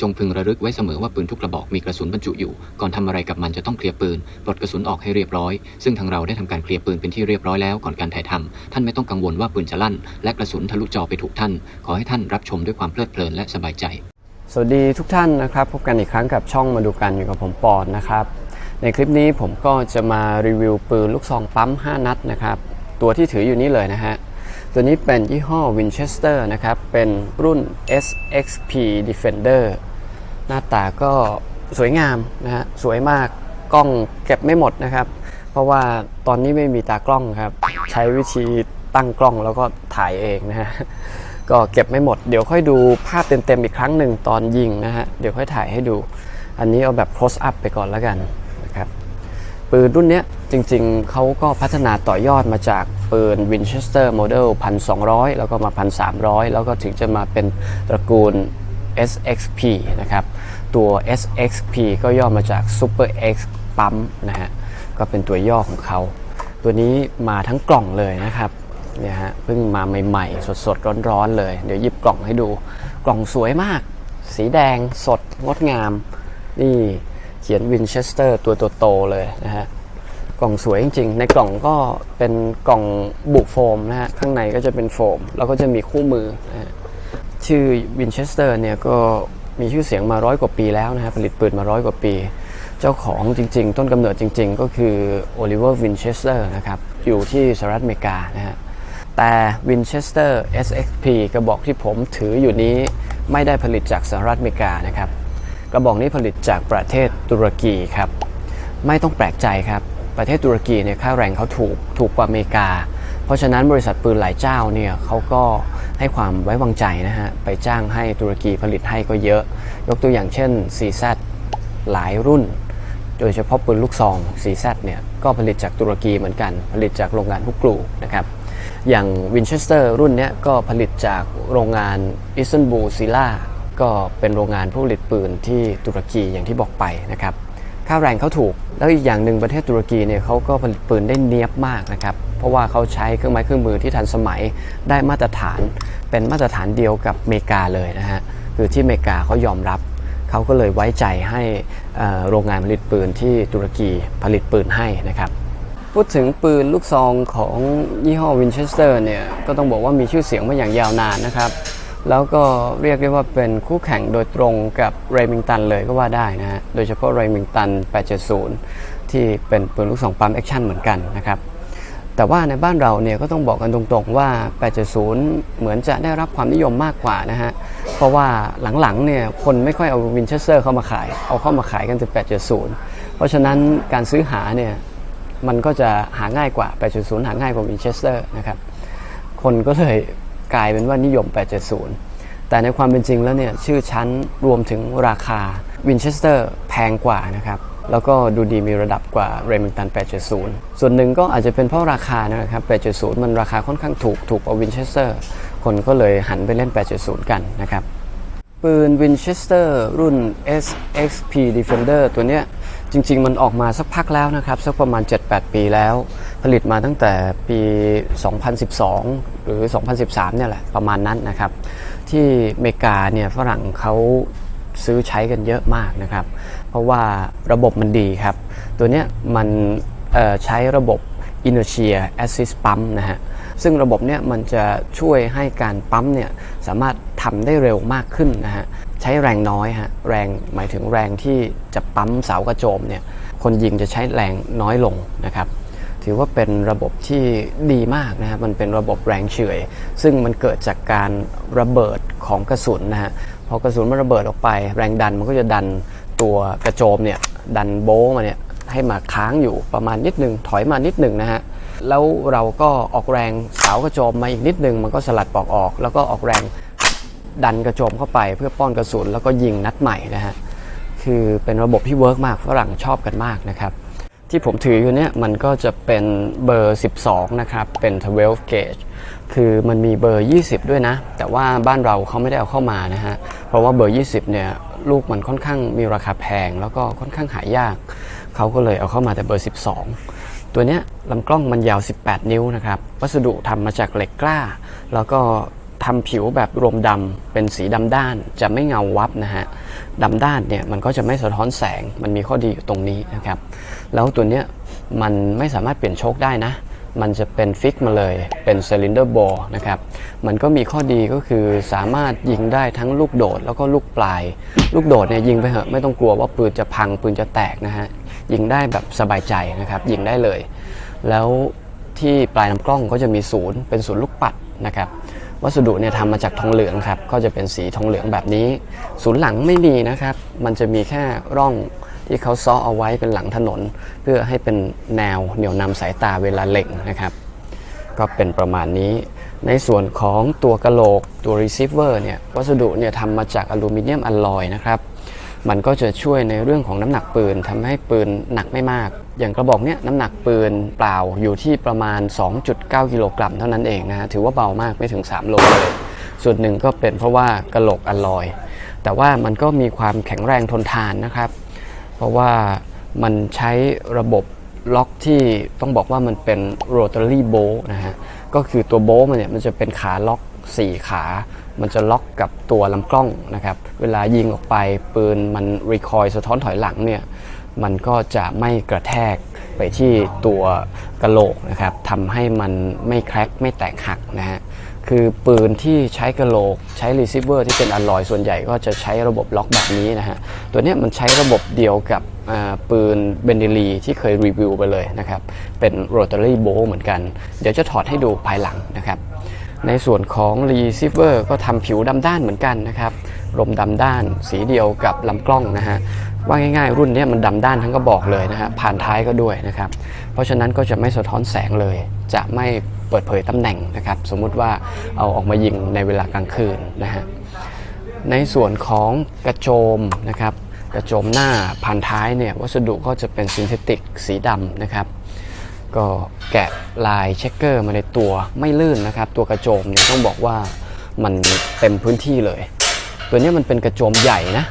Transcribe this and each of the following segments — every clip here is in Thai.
จงพึงระลึกไว้เสมอว่าปืนทุกกระบอกมีกระสุนบรรจุอยู่ ก่อนทำอะไรกับมันจะต้องเคลียร์ปืน ปลดกระสุนออกให้เรียบร้อย ซึ่งทางเราได้ทำการเคลียร์ปืนเป็นที่เรียบร้อยแล้วก่อนการถ่ายทำท่านไม่ต้องกังวลว่าปืนจะลั่น และกระสุนทะลุจอไปถูกท่าน ขอให้ท่านรับชมด้วยความเพลิดเพลินและสบายใจ สวัสดีทุกท่านนะครับ พบกันอีกครั้งกับช่องมาดูกันอยู่กับผมปอนนะครับ ในคลิปนี้ผมก็จะมารีวิวปืนลูกซองปั๊ม 5 นัดนะครับ ตัวที่ถืออยู่นี่เลยนะฮะตัวนี้เป็นยี่ห้อ Winchester นะครับ เป็นรุ่น SXP Defender หน้าตาก็สวยงามนะฮะสวยมากกล้องเก็บไม่หมดนะครับ เพราะว่าตอนนี้ไม่มีตากล้องครับ ใช้วิธีตั้งกล้องแล้วก็ถ่ายเองนะฮะก็เก็บไม่หมดเดี๋ยวค่อยดูภาพเต็มๆอีกครั้งหนึ่งตอนยิงนะฮะเดี๋ยวค่อยถ่ายให้ดู อันนี้เอาแบบ close up ไปก่อนแล้วกันนะครับปืนรุ่นเนี้ยจริงๆ เขาก็พัฒนาต่อยอดมาจากปืน Winchester Model 1200 แล้วก็มา 1300 แล้วก็ถึงจะมาเป็นตระกูล SXP นะครับ ตัว SXP ก็ย่อมาจาก Super X ปั๊มนะฮะ ก็เป็นตัวย่อของเขา ตัวนี้มาทั้งกล่องเลยนะครับเนี่ยฮะเพิ่งมาใหม่ๆ สดๆ ร้อนๆ เลย เดี๋ยวหยิบกล่องให้ดู กล่องสวยมาก สีแดงสดงดงาม นี่เขียน Winchester ตัวโตๆเลยนะฮะกล่องสวยจริงๆ ในกล่องก็เป็นกล่องบุโฟมนะฮะ ข้างในก็จะเป็นโฟม แล้วก็จะมีคู่มือนะฮะ ชื่อ Winchester เนี่ยก็มีชื่อเสียงมาร้อยกว่าปีแล้วนะฮะผลิตปืนมาร้อยกว่าปี เจ้าของจริง ๆ ต้นกำเนิดจริง ๆ ก็คือ Oliver Winchester นะครับอยู่ที่สหรัฐอเมริกานะฮะแต่ Winchester SXP กระบอกที่ผมถืออยู่นี้ไม่ได้ผลิตจากสหรัฐอเมริกานะครับกระบอกนี้ผลิตจากประเทศตุรกีครับไม่ต้องแปลกใจครับประเทศตุรกีเนี่ยค่าแรงเขาถูกถูกกว่าอเมริกา เพราะฉะนั้นบริษัทปืนหลายเจ้าเนี่ยเขาก็ ให้ความไว้วางใจนะฮะ ไปจ้างให้ตุรกีผลิตให้ก็เยอะ ยกตัวอย่างเช่น CZ หลายรุ่น โดยเฉพาะปืนลูกซอง CZ เนี่ยก็ผลิตจากตุรกีเหมือนกัน ผลิตจากโรงงานฮุกกลูนะครับ อย่าง Winchester รุ่นเนี้ยก็ผลิตจากโรงงานอิสตันบูลซิล่าก็เป็นโรงงานผู้ผลิตปืนที่ตุรกีอย่างที่บอกไปนะครับค่าแรงเขาถูก แล้วอีกอย่างหนึ่งประเทศตุรกีเนี่ยเขาก็ผลิตปืนได้เนียบมากนะครับ เพราะว่าเขาใช้เครื่องไม้เครื่องมือที่ทันสมัยได้มาตรฐานเป็นมาตรฐานเดียวกับอเมริกาเลยนะฮะคือที่อเมริกาเขายอมรับเขาก็เลยไว้ใจให้โรงงานผลิตปืนที่ตุรกีผลิตปืนให้นะครับพูดถึงปืนลูกซองของยี่ห้อ Winchester เนี่ยก็ต้องบอกว่ามีชื่อเสียงมาอย่างยาวนานนะครับแล้วก็เรียกได้ว่าเป็นคู่แข่งโดยตรงกับ Remington เลยก็ว่าได้นะฮะ โดยเฉพาะ Remington 870 ที่เป็นปืนลูกซองปั๊มแอคชั่นเหมือนกันนะครับ แต่ว่าในบ้านเราเนี่ยก็ต้องบอกกันตรงๆว่า870เหมือนจะได้รับความนิยมมากกว่านะฮะ เพราะว่าหลังๆเนี่ยคนไม่ค่อยเอา Winchester เข้ามาขาย เอาเข้ามาขายกันแต่870เพราะฉะนั้นการซื้อหาเนี่ยมันก็จะหาง่ายกว่า 8.0 หาง่ายกว่า Winchester นะครับ คนก็เลยกลายเป็นว่านิยม 8.0 แต่ในความเป็นจริงแล้วเนี่ยชื่อชั้นรวมถึงราคา Winchester แพงกว่านะครับ แล้วก็ดูดีมีระดับกว่า Remington 8.0ส่วนหนึ่งก็อาจจะเป็นเพราะราคานะครับ8.0มันราคาค่อนข้างถูก ถูกกว่า Winchester คนก็เลยหันไปเล่น8.0กันนะครับ ปืน Winchester รุ่น SXP Defender ตัวเนี้ยจริง ๆ มันออกมาสักพักแล้วนะครับ สักประมาณ 7-8 ปีแล้ว ผลิตมาตั้งแต่ปี 2012 หรือ 2013 เนี่ยแหละ ประมาณนั้นนะครับ ที่อเมริกาเนี่ยฝรั่งเขาซื้อใช้กันเยอะมากนะครับเพราะว่าระบบมันดีครับ ตัวเนี้ยมันใช้ระบบ Inertia Assist Pump นะฮะซึ่งระบบเนี่ยมันจะช่วยให้การปั๊มเนี่ยสามารถทำได้เร็วมากขึ้นนะฮะใช้แรงน้อยฮะแรงหมายถึงแรงที่จะปั๊มเสากระโจมเนี่ยคนยิงจะใช้แรงน้อยลงนะครับถือว่าเป็นระบบที่ดีมากนะครับมันเป็นระบบแรงเฉื่อย ซึ่งมันเกิดจากการระเบิดของกระสุนนะฮะพอกระสุนมันระเบิดออกไป แรงดันมันก็จะดัน ตัวกระโจมเนี่ยดันโบ้มาเนี่ยให้มาค้างอยู่ประมาณนิดหนึ่งถอยมานิดหนึ่งนะฮะแล้วเราก็ออกแรงเสากระโจมมาอีกนิดหนึ่งมันก็สลัดปอกออก แล้วก็ออกแรงดันกระโจมเข้าไปเพื่อป้อนกระสุนแล้วก็ยิงนัดใหม่นะฮะคือเป็นระบบที่เวิร์กมากฝรั่งชอบกันมากนะครับ ที่ผมถืออยู่เนี่ยมันก็จะเป็นเบอร์ 12 นะครับ เป็น 12 gauge คือมันมีเบอร์ 20 ด้วยนะ แต่ว่าบ้านเราเขาไม่ได้เอาเข้ามานะฮะ เพราะว่าเบอร์ 20 เนี่ยลูกมันค่อนข้างมีราคาแพง แล้วก็ค่อนข้างหายาก เขาก็เลยเอาเข้ามาแต่เบอร์ 12 ตัวเนี้ยลำกล้องมันยาว 18 นิ้วนะครับ วัสดุทำมาจากเหล็กกล้า แล้วก็ทำผิวแบบรวมดำเป็นสีดำด้านจะไม่เงาวับนะฮะดำด้านเนี่ยมันก็จะไม่สะท้อนแสงมันมีข้อดีอยู่ตรงนี้นะครับ แล้วตัวเนี้ยมันไม่สามารถเปลี่ยนโชคได้นะ มันจะเป็นฟิกมาเลยเป็นซิลินเดอร์บอลนะครับ มันก็มีข้อดีก็คือสามารถยิงได้ทั้งลูกโดดแล้วก็ลูกปลาย ลูกโดดเนี่ยยิงไปเหอะไม่ต้องกลัวว่าปืนจะพังปืนจะแตกนะฮะ ยิงได้แบบสบายใจนะครับ ยิงได้เลย แล้วที่ปลายลำกล้องก็จะมีศูนย์เป็นศูนย์ลูกปัดนะครับวัสดุเนี่ยทำมาจากทองเหลืองครับ ก็จะเป็นสีทองเหลืองแบบนี้ ศูนย์หลังไม่มีนะครับ มันจะมีแค่ร่อง ที่เขาซ้อเอาไว้เป็นหลังถนน เพื่อให้เป็นแนวเหนี่ยวนำสายตาเวลาเล็งนะครับ ก็เป็นประมาณนี้ ในส่วนของตัวกระโหลกตัว receiver เนี่ยวัสดุเนี่ยทำมาจากอลูมิเนียมอลลอยนะครับมันก็จะช่วยในเรื่องของน้ำหนักปืนทำให้ปืนหนักไม่มาก อย่างกระบอกเนี้ยน้ำหนักปืนเปล่าอยู่ที่ประมาณ 2.9 กิโลกรัมเท่านั้นเองนะฮะถือว่าเบามากไม่ถึง 3 โลเลยส่วนหนึ่งก็เป็นเพราะว่ากระโหลกอลลอย แต่ว่ามันก็มีความแข็งแรงทนทานนะครับ เพราะว่ามันใช้ระบบล็อกที่ต้องบอกว่ามันเป็น rotary bolt นะฮะก็คือตัวโบล์มันเนี่ยมันจะเป็นขาล็อก 4 ขา มันจะล็อกกับตัวลำกล้องนะครับ เวลายิงออกไปปืนมันรีคอยสะท้อนถอยหลังเนี่ยมันก็จะไม่กระแทกไปที่ตัวกระโหลกนะครับทำให้มันไม่แคร็กไม่แตกหักนะฮะ คือปืนที่ใช้กระโหลก ใช้รีเซิเวอร์ที่เป็นอลลอยส่วนใหญ่ก็จะใช้ระบบล็อกแบบนี้นะฮะ ตัวนี้มันใช้ระบบเดียวกับปืนเบนเดลีที่เคยรีวิวไปเลยนะครับ เป็นโรตารี่โบเหมือนกัน เดี๋ยวจะถอดให้ดูภายหลังนะครับ ในส่วนของ receiver ก็ทำผิวดำด้านเหมือนกันนะครับลมดำด้านสีเดียวกับลำกล้องนะฮะว่าง่ายๆ รุ่นนี้มันดำด้านทั้งกระบอกเลยนะฮะผ่านท้ายก็ด้วยนะครับ เพราะฉะนั้นก็จะไม่สะท้อนแสงเลย จะไม่ เปิดเผยตำแหน่งนะครับ สมมุติว่าเอาออกมายิงในเวลากลางคืนนะฮะในส่วนของกระโจมนะครับกระโจมหน้าผ่านท้ายเนี่ยวัสดุก็จะเป็นซินเทติกสีดำนะครับ ก็แกะลายเช็คเกอร์มาในตัวไม่ลื่นนะครับ ตัวกระโจมเนี่ยต้องบอกว่ามันเต็มพื้นที่เลย ตัวนี้มันเป็นกระโจมใหญ่นะ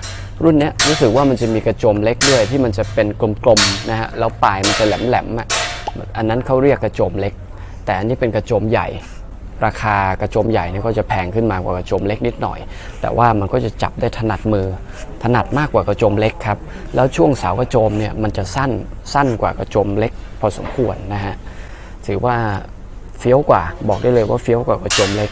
รุ่นนี้รู้สึกว่ามันจะมีกระโจมเล็กด้วยที่มันจะเป็นกลมๆนะฮะแล้วปลายมันจะแหลมๆอะอันนั้นเขาเรียกกระโจมเล็ก แต่อันนี้เป็นกระโจมใหญ่ ราคากระโจมใหญ่นี่ก็จะแพงขึ้นมากว่ากระโจมเล็กนิดหน่อย แต่ว่ามันก็จะจับได้ถนัดมือ ถนัดมากกว่ากระโจมเล็กครับ แล้วช่วงเสากระโจมเนี่ยมันจะสั้นสั้นกว่ากระโจมเล็ก พอสมควรนะฮะถือว่าเฟี้ยวกว่าบอกได้เลยว่าเฟี้ยวกว่ากระโจมเล็ก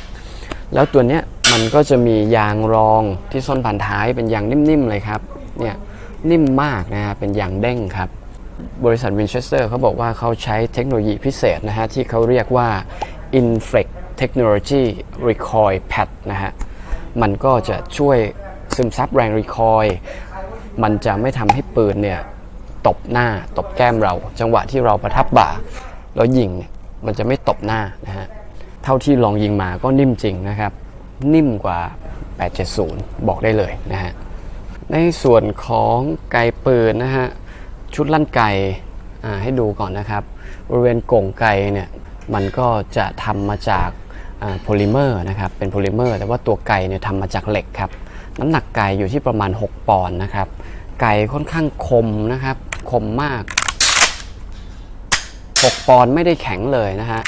แล้วตัวเนี้ยมันก็จะมียางรองที่ส้นผ่านท้ายเป็นยางนิ่มๆเลยครับเนี่ยนิ่มมากนะฮะเป็นยางเด้งครับ บริษัทวินเชสเตอร์เขาบอกว่าเขาใช้เทคโนโลยีพิเศษนะฮะ ที่เขาเรียกว่า Inflex Technology Recoil Pad นะฮะ มันก็จะช่วยซึมซับแรงรีคอยล์มันจะไม่ทำให้ปืนเนี่ย ตบหน้าตบแก้มเรา จังหวะที่เราประทับบ่า แล้วยิงมันจะไม่ตบหน้านะฮะ เท่าที่ลองยิงมาก็นิ่มจริงนะครับ นิ่มกว่า 870 บอกได้เลยนะฮะ ในส่วนของไกปืนนะฮะ ชุดลั่นไก่ให้ดูก่อนนะครับ บริเวณก่งไกเนี่ยมันก็จะทำมาจากโพลิเมอร์นะครับเป็นโพลิเมอร์แต่ว่าตัวไกเนี่ยทำมาจากเหล็กครับ น้ำหนักไกอยู่ที่ประมาณ 6 ปอนด์นะครับ ไกค่อนข้างคมนะครับ คมมาก 6 ปอนด์ไม่ได้แข็งเลยนะฮะ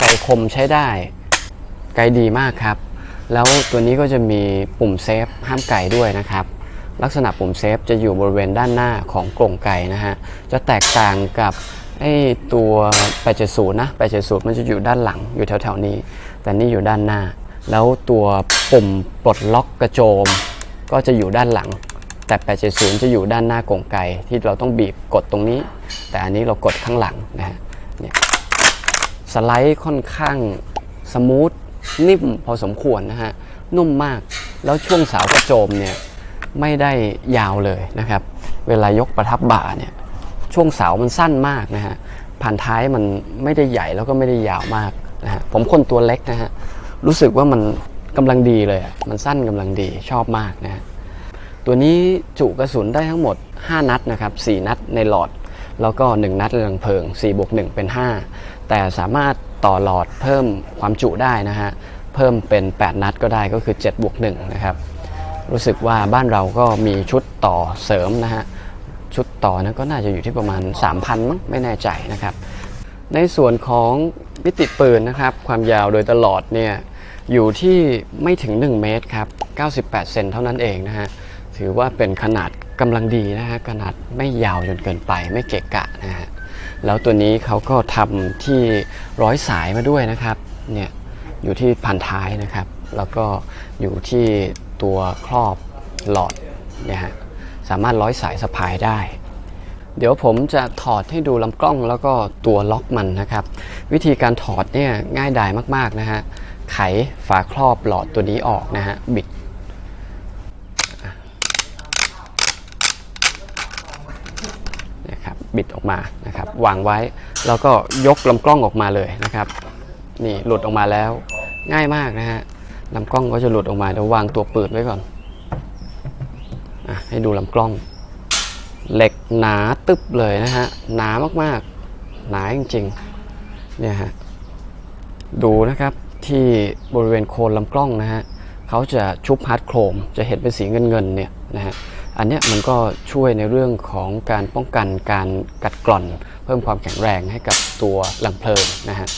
ไกคมใช้ได้ ไกดีมากครับ แล้วตัวนี้ก็จะมีปุ่มเซฟห้ามไกด้วยนะครับ ลักษณะปุ่มเซฟจะอยู่บริเวณด้านหน้าของกล่งไก่นะฮะ จะแตกต่างกับไอ้ตัว870นะ870มันจะอยู่ด้านหลังอยู่แถวๆนี้ แต่นี่อยู่ด้านหน้า แล้วตัวปุ่มปลดล็อกกระโจม ก็จะอยู่ด้านหลัง แต่870จะอยู่ด้านหน้ากล่งไก่ที่เราต้องบีบกดตรงนี้ แต่อันนี้เรากดข้างหลังนะฮะเนี่ยสไลด์ค่อนข้างสมูทนิ่มพอสมควรนะฮะนุ่มมากแล้วช่วงสาวกระโจมเนี่ย ไม่ได้ยาวเลยนะครับ เวลายกประทับบ่าเนี่ยช่วงเสามันสั้นมากนะฮะผ่านท้ายมันไม่ได้ใหญ่แล้วก็ไม่ได้ยาวมากนะฮะผมคนตัวเล็กนะฮะรู้สึกว่ามันกำลังดีเลยอะมันสั้นกำลังดีชอบมากนะฮะตัวนี้จุกระสุนได้ทั้งหมด 5 นัดนะครับ4นัดในหลอด แล้วก็ 1 นัดเรืองเพลิง4บวก1เป็น 5 แต่สามารถต่อหลอดเพิ่มความจุได้นะฮะเพิ่มเป็น 8 นัดก็ได้ก็คือ7บวก1นะครับ รู้สึกว่าบ้านเราก็มีชุดต่อเสริมนะฮะชุดต่อนั้นก็น่าจะอยู่ที่ประมาณ 3,000มั้งไม่แน่ใจนะครับ ในส่วนของมิติปืนนะครับ ความยาวโดยตลอดเนี่ยอยู่ที่ไม่ถึง 1 เมตรครับ 98 เซนเท่านั้นเองนะฮะถือว่าเป็นขนาดกำลังดีนะฮะขนาดไม่ยาวจนเกินไปไม่เกะกะนะฮะแล้วตัวนี้เขาก็ทำที่ร้อยสายมาด้วยนะครับเนี่ยอยู่ที่พันท้ายนะครับ แล้วก็อยู่ที่ ตัวครอบหลอดเนี่ยฮะสามารถร้อยสายสะพายได้ เดี๋ยวผมจะถอดให้ดูลำกล้องแล้วก็ตัวล็อกมันนะครับ วิธีการถอดเนี่ยง่ายดายมากๆนะฮะไขฝาครอบหลอดตัวนี้ออกนะฮะบิดนะครับบิดออกมานะครับวางไว้แล้วก็ยกลำกล้องออกมาเลยนะครับ นี่หลุดออกมาแล้วง่ายมากนะฮะ ลำกล้องก็จะหลุดออกมาเดี๋ยววางตัวเปืนไว้ก่อนอะให้ดูลำกล้อง เหล็กหนาตึบเลยนะฮะ หนามากๆ หนาจริงๆ เนี่ยฮะ ดูนะครับที่บริเวณโคนลำกล้องนะฮะเขาจะชุบฮาร์ดโครม จะเห็นเป็นสีเงินๆเนี่ยนะฮะ อันเนี้ยมันก็ช่วยในเรื่องของการป้องกันการกัดกร่อน เพิ่มความแข็งแรงให้กับตัวลำเพลิงนะฮะ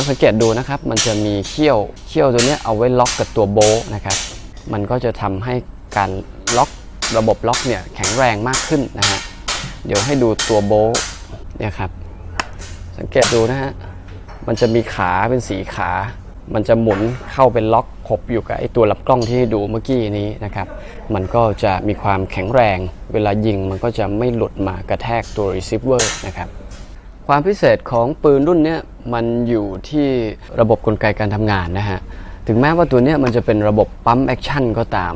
แล้วสังเกตดูนะครับ มันจะมีเขี้ยวเขี้ยวตัวนี้เอาไว้ล็อกกับตัวโบนะครับ มันก็จะทำให้การล็อกระบบล็อกเนี่ยแข็งแรงมากขึ้นนะฮะ เดี๋ยวให้ดูตัวโบเนี่ยครับ สังเกตดูนะฮะ มันจะมีขาเป็นสีขา มันจะหมุนเข้าเป็นล็อกขบอยู่กับไอ้ตัวลำกล้องที่ให้ดูเมื่อกี้นี้นะครับ มันก็จะมีความแข็งแรง เวลายิงมันก็จะไม่หลุดมากระแทกตัว receiver นะครับ ความพิเศษของปืนรุ่นเนี้ย มันอยู่ที่ระบบกลไกการทำงานนะฮะ ถึงแม้ว่าตัวเนี้ยมันจะเป็นระบบปั๊มแอคชั่นก็ตาม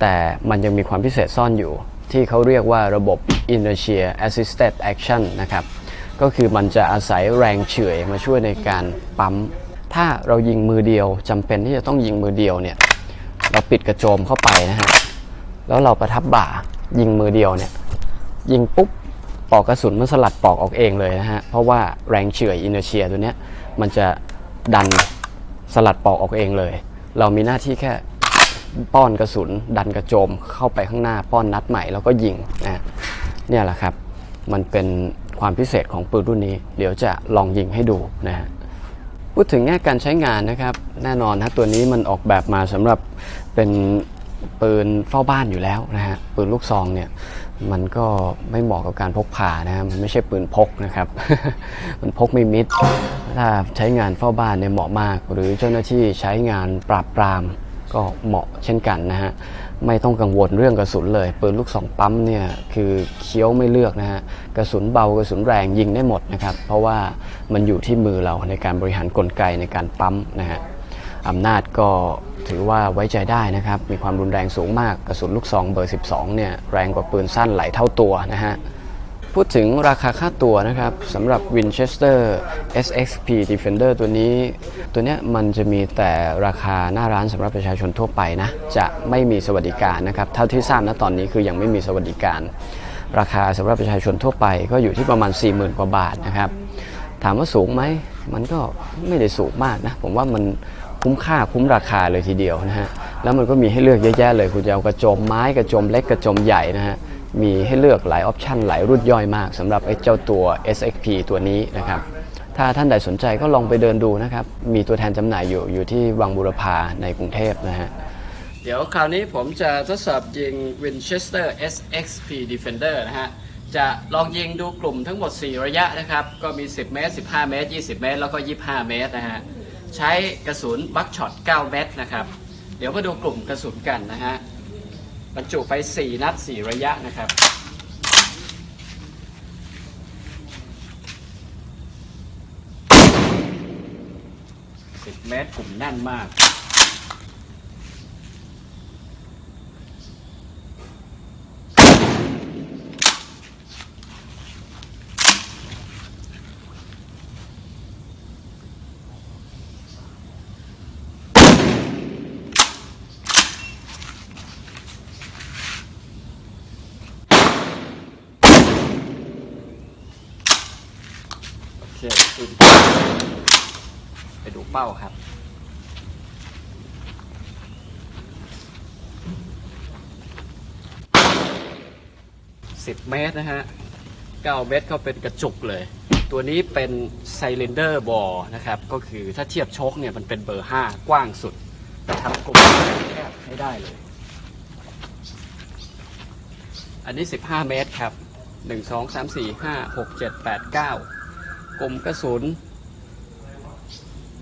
แต่มันยังมีความพิเศษซ่อนอยู่ ที่เขาเรียกว่าระบบ inertia assisted action นะครับ ก็คือมันจะอาศัยแรงเฉื่อยมาช่วยในการปั๊ม ถ้าเรายิงมือเดียวจำเป็นที่จะต้องยิงมือเดียวเนี่ย เราปิดกระโจมเข้าไปนะฮะ แล้วเราประทับบ่ายิงมือเดียวเนี่ย ยิงปุ๊บ ปอกกระสุนมันสลัดปอกออกเองเลยนะฮะ เพราะว่าแรงเฉื่อยอินเนอร์เชียตัวเนี้ยมันจะดันสลัดปอกออกเองเลย เรามีหน้าที่แค่ป้อนกระสุน ดันกระโจมเข้าไปข้างหน้าป้อนนัดใหม่แล้วก็ยิงนะเนี่ยแหละครับ มันเป็นความพิเศษของปืนรุ่นนี้ เดี๋ยวจะลองยิงให้ดูนะฮะพูดถึงแง่การใช้งานนะครับ แน่นอนนะตัวนี้มันออกแบบมาสำหรับเป็นปืนเฝ้าบ้านอยู่แล้วนะฮะปืนลูกซองเนี่ย มันก็ไม่เหมาะกับการพกพานะฮะมันไม่ใช่ปืนพกนะครับ มันพกไม่มิด ถ้าใช้งานเฝ้าบ้านเนี่ยเหมาะมาก หรือเจ้าหน้าที่ใช้งานปราบปรามก็เหมาะเช่นกันนะฮะ ไม่ต้องกังวลเรื่องกระสุนเลย ปืนลูกซองปั๊มเนี่ยคือเคี้ยวไม่เลือกนะฮะ กระสุนเบากระสุนแรงยิงได้หมดนะครับ เพราะว่ามันอยู่ที่มือเราในการบริหารกลไกในการปั๊มนะฮะอำนาจก็ ถือว่าไว้ใจได้นะครับ มีความรุนแรงสูงมากกระสุนลูกซองเบอร์ 12 เนี่ยแรงกว่าปืนสั้นหลายเท่าตัวนะฮะ พูดถึงราคาค่าตัวนะครับสำหรับ Winchester SXP Defender ตัวนี้ ตัวเนี้ยมันจะมีแต่ราคาหน้าร้านสำหรับประชาชนทั่วไปนะ จะไม่มีสวัสดิการนะครับ เท่าที่ทราบนะตอนนี้คือยังไม่มีสวัสดิการ ราคาสำหรับประชาชนทั่วไปก็อยู่ที่ประมาณ 40,000 กว่าบาทนะครับถามว่าสูงไหม มันก็ไม่ได้สูงมากนะ ผมว่ามัน คุ้มค่าคุ้มราคาเลยทีเดียวนะฮะแล้วมันก็มีให้เลือกเยอะแยะเลยคุณจะเอากระโจมไม้กระโจมเล็กกระโจมใหญ่นะฮะมีให้เลือกหลายออปชันหลายรุ่นย่อยมากสำหรับไอ้เจ้าตัว SXP ตัวนี้นะครับถ้าท่านใดสนใจก็ลองไปเดินดูนะครับ มีตัวแทนจำหน่ายอยู่อยู่ที่วังบุรพาในกรุงเทพนะฮะเดี๋ยวคราวนี้ผมจะทดสอบยิง Winchester SXP Defender นะฮะจะลองยิงดูกลุ่มทั้งหมด 4 ระยะนะครับ ก็มี 10 เมตร 15 เมตร 20 เมตร แล้วก็ 25 เมตรนะฮะ ใช้กระสุนบัคช็อต9เมตนะครับ เดี๋ยวมาดูกลุ่มกระสุนกันนะฮะบรรจุไป 4 นัด 4 ระยะนะครับ10เมตรกลุ่มแน่นมาก เคปืนไปดูเป้าครับ สิบเมตรนะฮะเก้าเมตรก็เป็นกระจุกเลย ตัวนี้เป็นไซเลนเดอร์บอลนะครับ ก็คือถ้าเทียบชคเนี่ยมันเป็นเบอร์5กว้างสุด แต่ทำกลมแคบไม่ได้เลย อันนี้ 15 เมตรครับ 1 2 3 4 5 6 7 8 9 กลมกระสุน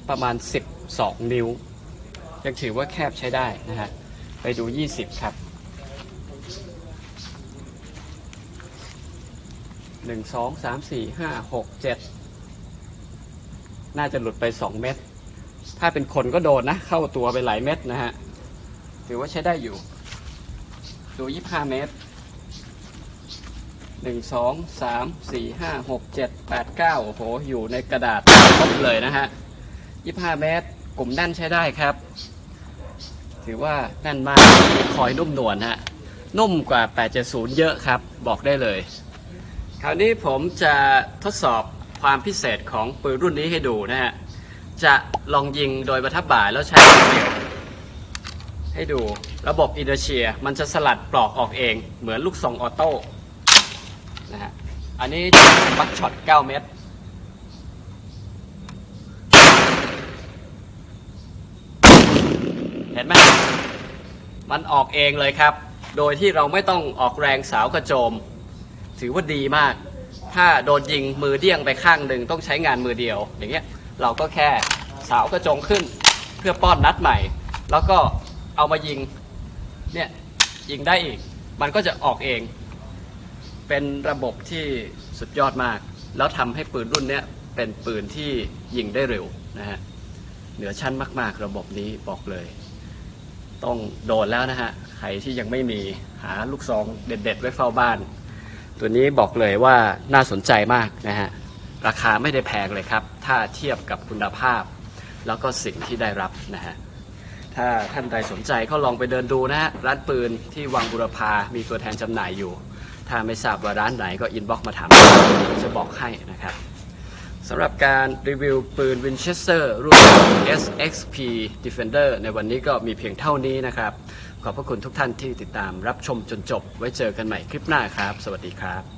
ประมาณ 12 นิ้ว ยังถือว่าแคบใช้ได้นะฮะ ไปดู 20 ครับหนึ่งสองสามสี่ห้าหกเจ็ดน่าจะหลุดไปสองเม็ด ถ้าเป็นคนก็โดนนะ เข้าตัวไปหลายเม็ดนะฮะ ถือว่าใช้ได้อยู่ ดูยี่ห้าเมตร หนึ่งสองสามสี่ห้าหกเจ็ดแปดเก้าโอ้โห อยู่ในกระดาษครบเลยนะฮะยี่ห้าเมตร กลุ่มแน่นใช้ได้ครับ ถือว่าแน่นมากคอยนุ่มนวลฮะ นุ่มกว่า 870 เยอะครับ บอกได้เลย คราวนี้ผมจะทดสอบความพิเศษของปืนรุ่นนี้ให้ดูนะฮะ จะลองยิงโดยประทับบ่ายแล้วใช้ความเร็วให้ดูระบบอินเ r เชียมันจะสลัดปลอกออกเอง เหมือนลูกทรงออโต้ นะฮะ อันนี้บักช็อต 9 เมตรเห็นไหมมันออกเองเลยครับ โดยที่เราไม่ต้องออกแรงสาวกระโจม ถือว่าดีมาก ถ้าโดนยิงมือเดี้ยงไปข้างหนึ่งต้องใช้งานมือเดียว อย่างเงี้ยเราก็แค่สาวกระจงขึ้นเพื่อป้อนนัดใหม่ แล้วก็เอามายิงเนี่ยยิงได้อีก มันก็จะออกเอง เป็นระบบที่สุดยอดมาก แล้วทำให้ปืนรุ่นเนี้ยเป็นปืนที่ยิงได้เร็วนะฮะเหนือชั้นมาก ๆ ระบบนี้บอกเลย ต้องโดนแล้วนะฮะใครที่ยังไม่มีหาลูกซองเด็ด ๆ ไว้เฝ้าบ้าน ตัวนี้บอกเลยว่าน่าสนใจมากนะฮะราคาไม่ได้แพงเลยครับ ถ้าเทียบกับคุณภาพ แล้วก็สิ่งที่ได้รับนะฮะถ้าท่านใดสนใจก็ลองไปเดินดูนะฮะร้านปืนที่วังบุรพามีตัวแทนจำหน่ายอยู่ ถ้าไม่ทราบว่าร้านไหนก็อินบ็อกมาถามจะบอกให้นะครับสำหรับการรีวิวปืน Winchester รุ่น SXP Defender ในวันนี้ก็มีเพียงเท่านี้นะครับ ขอบพระคุณทุกท่านที่ติดตามรับชมจนจบ ไว้เจอกันใหม่คลิปหน้าครับ สวัสดีครับ